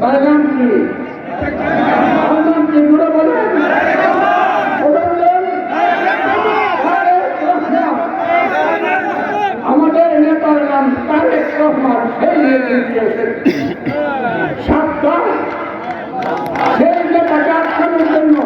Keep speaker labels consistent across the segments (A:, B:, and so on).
A: বাগান কি আমাদের নেতার নাম তারেক রহমান সেই নেতৃত্বে সাতটা সেই নেতাকে আটকানোর জন্য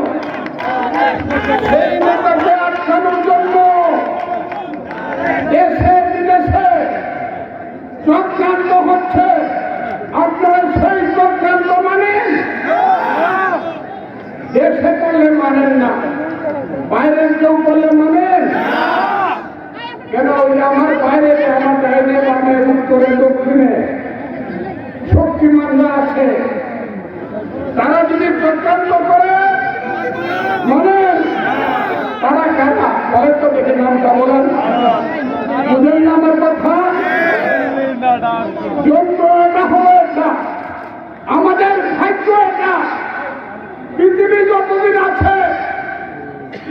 A: কেউ করলেন মানে? কেন ওই আমার বাইরে আমার ডাইনে বামে উত্তরে দক্ষিণে শক্তিমানরা আছে, তারা যদি চক্রান্ত করে মানে তারা কারা? হয়তো দেখে নামটা বলেন